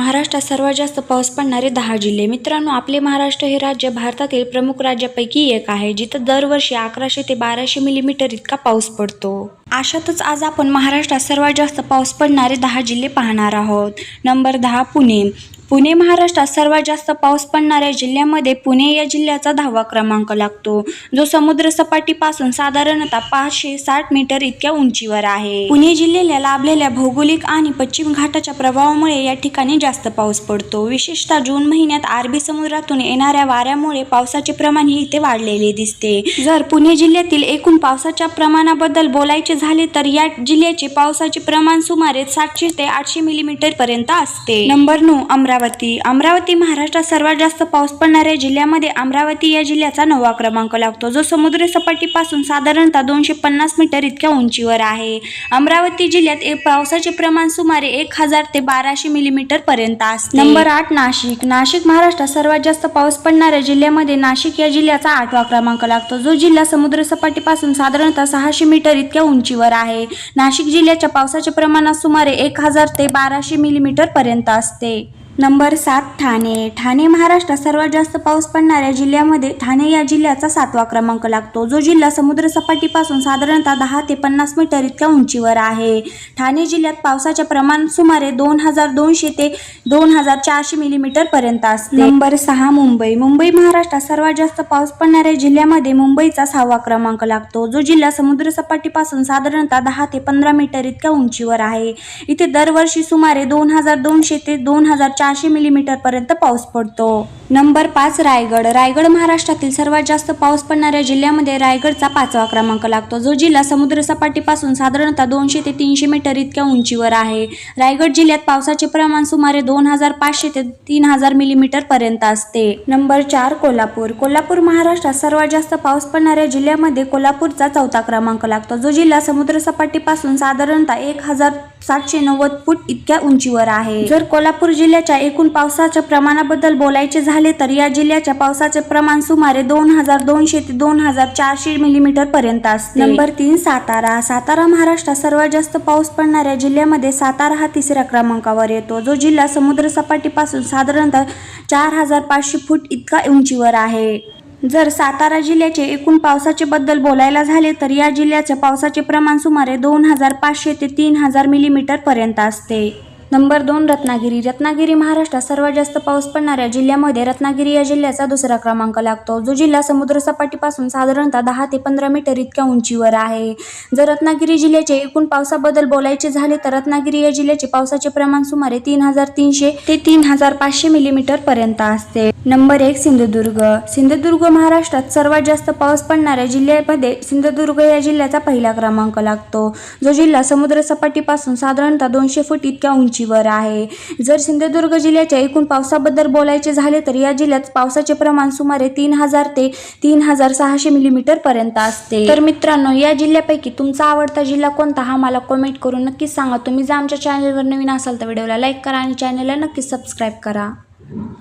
महाराष्ट्रात सर्वात जास्त पाऊस पडणारे दहा जिल्हे. मित्रांनो आपले महाराष्ट्र हे राज्य भारतातील प्रमुख राज्यापैकी एक आहे जिथं दरवर्षी अकराशे ते बाराशे मिलीमीटर इतका पाऊस पडतो. अशातच आज आपण महाराष्ट्रात सर्वात जास्त पाऊस पडणारे दहा जिल्हे पाहणार आहोत. नंबर दहा पुणे. पुणे महाराष्ट्रात सर्वात जास्त पाऊस पडणाऱ्या जिल्ह्यामध्ये पुणे या जिल्ह्याचा दहावा क्रमांक लागतो. जो समुद्र सपाटीपासून साधारणतः पाचशे साठ मीटर इतक्या उंचीवर आहे. पुणे जिल्ह्याला लाभलेल्या भौगोलिक आणि पश्चिम घाटाच्या प्रभावामुळे या ठिकाणी जास्त पाऊस पडतो. विशेषतः जून महिन्यात अरबी समुद्रातून येणाऱ्या वाऱ्यामुळे पावसाचे प्रमाण ही इथे वाढलेले दिसते. जर पुणे जिल्ह्यातील एकूण पावसाच्या प्रमाणाबद्दल बोलायचे झाले तर या जिल्ह्याचे पावसाचे प्रमाण सुमारे सातशे ते आठशे मिलीमीटर पर्यंत असते. नंबर नऊ अमरावती. अमरावती. महाराष्ट्रात सर्वात जास्त पाऊस पडणाऱ्या जिल्ह्यामध्ये अमरावती या जिल्ह्याचा नववा क्रमांक लागतो. जो समुद्र सपाटीपासून साधारणतः दोनशे पन्नास मीटर इतक्या उंचीवर आहे. अमरावती जिल्ह्यात एक पावसाचे प्रमाण सुमारे एक हजार ते बाराशे मिलीमीटर पर्यंत असते. नंबर आठ नाशिक. नाशिक महाराष्ट्रात सर्वात जास्त पाऊस पडणाऱ्या जिल्ह्यामध्ये नाशिक या जिल्ह्याचा आठवा क्रमांक लागतो. जो जिल्हा समुद्र सपाटीपासून साधारणतः सहाशे मीटर इतक्या उंचीवर आहे. नाशिक जिल्ह्याच्या पावसाच्या प्रमाणात सुमारे एक हजार ते बाराशे मिलीमीटर पर्यंत असते. नंबर सात ठाणे. ठाणे महाराष्ट्रात सर्वात जास्त पाऊस पडणाऱ्या जिल्ह्यामध्ये ठाणे या जिल्ह्याचा सातवा क्रमांक लागतो. जो जिल्हा समुद्रसपाटीपासून साधारणतः दहा ते पन्नास मीटर इतक्या उंचीवर आहे. ठाणे जिल्ह्यात पावसाचे प्रमाण सुमारे दोन हजार दोनशे ते दोन हजार चारशे मिलीमीटर पर्यंत असते. नंबर सहा मुंबई. मुंबई महाराष्ट्रात सर्वात जास्त पाऊस पडणाऱ्या जिल्ह्यामध्ये मुंबईचा सहावा क्रमांक लागतो. जो जिल्हा समुद्रसपाटीपासून साधारणतः दहा ते पंधरा मीटर इतक्या उंचीवर आहे. इथे दरवर्षी सुमारे दोन हजार दोनशे ते दोन हजार चार मिलीमीटर मिलीमीटरपर्यंत पाऊस पडतो. नंबर पाच रायगड. रायगड महाराष्ट्रातील सर्वात जास्त पाऊस पडणाऱ्या जिल्ह्यामध्ये रायगडचा पाचवा क्रमांक लागतो. जो जिल्हा समुद्रसपाटीपासून साधारणतः दोनशे ते तीनशे मीटर इतक्या उंचीवर आहे. रायगड जिल्ह्यात पावसाचे प्रमाण सुमारे दोन हजार पाचशे ते तीन हजार मिलीमीटर पर्यंत असते. नंबर चार कोल्हापूर. कोल्हापूर महाराष्ट्रात सर्वात जास्त पाऊस पडणाऱ्या जिल्ह्यामध्ये कोल्हापूरचा चौथा क्रमांक लागतो. जो जिल्हा समुद्रसपाटीपासून साधारणतः एक हजार सातशे नव्वद फूट इतक्या उंचीवर आहे. जर कोल्हापूर जिल्ह्याच्या एकूण पावसाच्या प्रमाणाबद्दल बोलायचे झाले तर या जिल्ह्याच्या पावसाचे प्रमाण सुमारे दोन हजार दोनशे ते दोन हजार चारशे मिलीमीटर पर्यंत असते. नंबर तीन सातारा. सातारा महाराष्ट्रात सर्वात जास्त पाऊस पडणाऱ्या जिल्ह्यामध्ये सातारा हा तिसऱ्या क्रमांकावर येतो. जो जिल्हा समुद्र सपाटीपासून साधारणतः चार हजार पाचशे फूट इतका उंचीवर आहे. जर सातारा जिल्ह्याचे एकूण पावसाचे बद्दल बोलायला झाले तर या जिल्ह्याच्या पावसाचे प्रमाण सुमारे दोन हजार पाचशे ते तीन हजार मिलीमीटर पर्यंत असते. नंबर दोन रत्नागिरी. रत्नागिरी महाराष्ट्रात सर्वात जास्त पाऊस पडणाऱ्या जिल्ह्यामध्ये रत्नागिरी या जिल्ह्याचा दुसरा क्रमांक लागतो. जो जिल्हा समुद्रसपाटीपासून साधारणतः दहा ते पंधरा मीटर इतक्या उंचीवर आहे. जर रत्नागिरी जिल्ह्याचे एकूण पावसाबद्दल बोलायचे झाले तर रत्नागिरी या जिल्ह्याचे पावसाचे प्रमाण सुमारे तीन हजार तीनशे ते तीन हजार पाचशे मिलीमीटर पर्यंत असते. नंबर एक सिंधुदुर्ग. सिंधुदुर्ग महाराष्ट्रात सर्वात जास्त पाऊस पडणाऱ्या जिल्ह्यामध्ये सिंधुदुर्ग या जिल्ह्याचा पहिला क्रमांक लागतो. जो जिल्हा समुद्रसपाटीपासून साधारणतः दोनशे फूट इतक्या उंची उंचीवर आहे. जर सिंधुदुर्ग जिल्ह्याच्या एकूण पावसाबद्दल बोलायचे झाले तर या जिल्ह्यात पावसाचे प्रमाण सुमारे तीन हजार ते तीन हजार सहाशे मिलीमीटर पर्यंत असते. तर मित्रांनो या जिल्ह्यापैकी तुमचा आवडता जिल्हा कोणता हा मला कमेंट करून नक्कीच सांगा. तुम्ही जर आमच्या चॅनलवर नवीन असाल तर व्हिडिओला लाईक करा आणि चॅनलला नक्कीच सबस्क्राईब करा.